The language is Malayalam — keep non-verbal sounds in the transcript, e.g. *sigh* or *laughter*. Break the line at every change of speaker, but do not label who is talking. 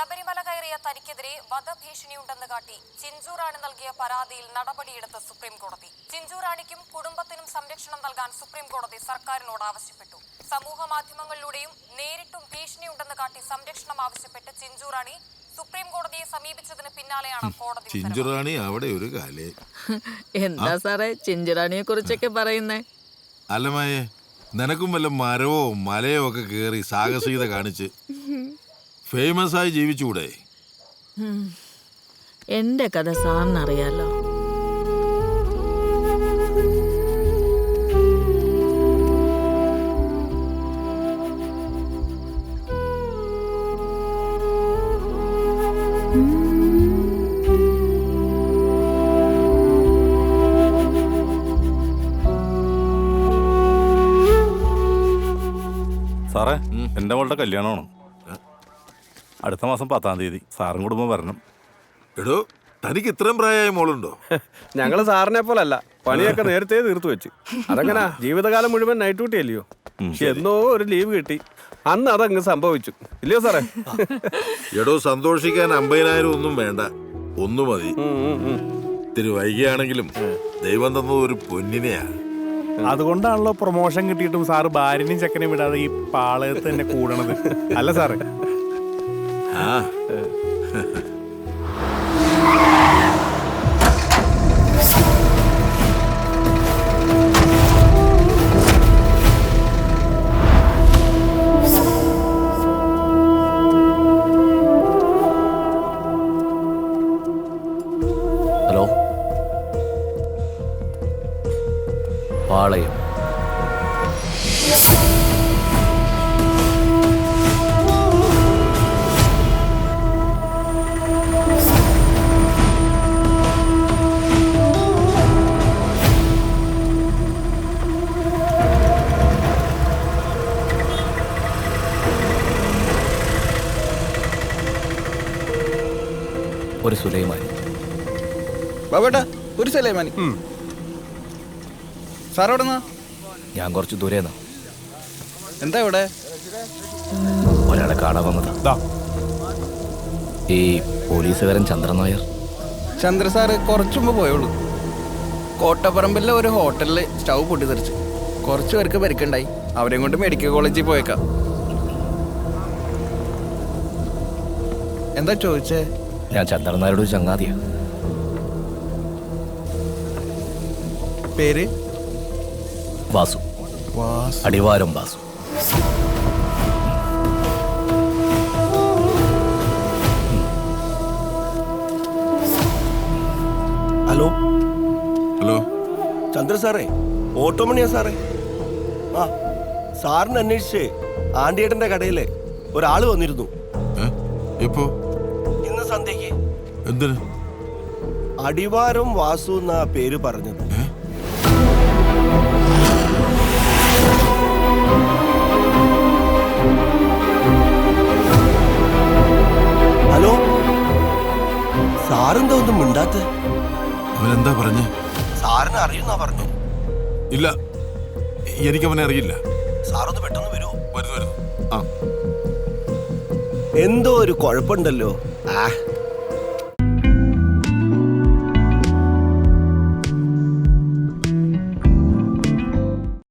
ശബരിമല കയറിയ തനിക്കെതിരെ വധഭീഷണിയുണ്ടെന്ന് കാട്ടി ചിഞ്ചൂറാണി നൽകിയ പരാതിയിൽ നടപടിയെടുത്ത് സുപ്രീംകോടതി. കോടതി ചിഞ്ചുറാണിക്കും കുടുംബത്തിനും സംരക്ഷണം നൽകാൻ സുപ്രീംകോടതി സർക്കാരിനോട് ആവശ്യപ്പെട്ടു. സമൂഹ മാധ്യമങ്ങളിലൂടെയും നേരിട്ടും ഭീഷണിയുണ്ടെന്ന് കാട്ടി സംരക്ഷണം ആവശ്യപ്പെട്ട് ചിഞ്ചൂറാണി സുപ്രീം കോടതിയെ സമീപിച്ചതിന് പിന്നാലെയാണ് കോടതി.
ചിഞ്ചുറാണി അവിടെ ഒരു കാലേ. *laughs*
എന്താ സാറേ ചിഞ്ചുറാണിയെ കുറിച്ചൊക്കെ പറയുന്നേ?
അല്ലമായേ നിനക്കും വല്ല മരവോ മലയോ ഒക്കെ കയറി സാഹസികത കാണിച്ച് ഫേമസ് ആയി ജീവിച്ചുകൂടെ
എന്റെ കഥ സാറിനറിയാലോ?
സാറേ എന്റെ മോളുടെ കല്യാണമാണ്? അടുത്ത മാസം പത്താം തീയതി. സാറും കുടുംബം വരണം.
എടോ തനിക്ക് ഇത്രയും പ്രായമായ മോളുണ്ടോ?
ഞങ്ങൾ സാറിനെ പോലെ അല്ല പണിയൊക്കെ നേരത്തെ തീർത്തു വെച്ച്. അതെങ്ങനാ? ജീവിതകാലം മുഴുവൻ നൈറ്റ് ഡ്യൂട്ടി അല്ലയോ? എന്നോ ഒരു ലീവ് കിട്ടി. അന്ന് അതങ്ങ് സംഭവിച്ചു. ഇല്ലയോ സാറേ?
എടോ സന്തോഷിക്കാൻ അമ്പതിനായിരം ഒന്നും വേണ്ട. ഒന്നു മതി. ഇത്തിരി വൈകിയാണെങ്കിലും ദൈവം തന്നത് ഒരു പൊന്നിനെയാ.
അതുകൊണ്ടാണല്ലോ പ്രൊമോഷൻ കിട്ടിയിട്ടും സാറ് ഭാര്യനെയും ചെക്കനെയും വിടാതെ ഈ പാളയത്ത് തന്നെ കൂടണത്. അല്ല സാറേ
ഹലോ? പാളയം. ഒരു സുലൈമാനി.
ബാബേട്ടാ ഒരു സുലൈമാനി. മാനി സാർ എവിടെ നിന്നാ
ഞാൻ കുറച്ച് ദൂരേന്നാ.
എന്താ ഇവിടെ?
ഒരാളെ കാണാൻ വന്നതാ.
ദാ.
ഈ പോലീസുകാരൻ ചന്ദ്രൻ നായർ?
ചന്ദ്ര സാറ് കുറച്ചു മുമ്പ് പോയുള്ളൂ. കോട്ടപ്പറമ്പിലെ ഒരു ഹോട്ടലിൽ സ്റ്റൗ പൊട്ടിത്തെറിച്ച് കുറച്ച് പേർക്ക് പരിക്കുണ്ടായി. അവരെയും കൊണ്ട് മെഡിക്കൽ കോളേജിൽ പോയേക്കാം. എന്താ ചോദിച്ചേ?
ഞാൻ ചന്ദ്രൻ നായരുടെ ഒരു ചങ്ങാതിയാ.
പേര്?
വാസു. അടിവാരം വാസു.
ഹലോ?
ഹലോ.
ചന്ദ്ര സാറേ ഓട്ടോമണിയാ സാറേ. ആ സാറിന് അന്വേഷിച്ച് ആണ്ടിയേട്ടന്റെ കടയിലെ ഒരാൾ വന്നിരുന്നു?
എപ്പോ? എന്തിന്?
അടിവാരം വാസു എന്നാ പേര് പറഞ്ഞത്. ഹലോ? സാറെന്താ ഒന്നും മിണ്ടാത്ത?
അവനെന്താ പറഞ്ഞേ?
സാറിന് അറിയുന്നാ പറഞ്ഞു.
ഇല്ല. എനിക്കവനെ അറിയില്ല.
സാറൊന്ന് പെട്ടെന്ന് വരുമോ
വരുന്നു വരുന്നു ആ.
എന്തോ ഒരു കുഴപ്പമുണ്ടല്ലോ. ആ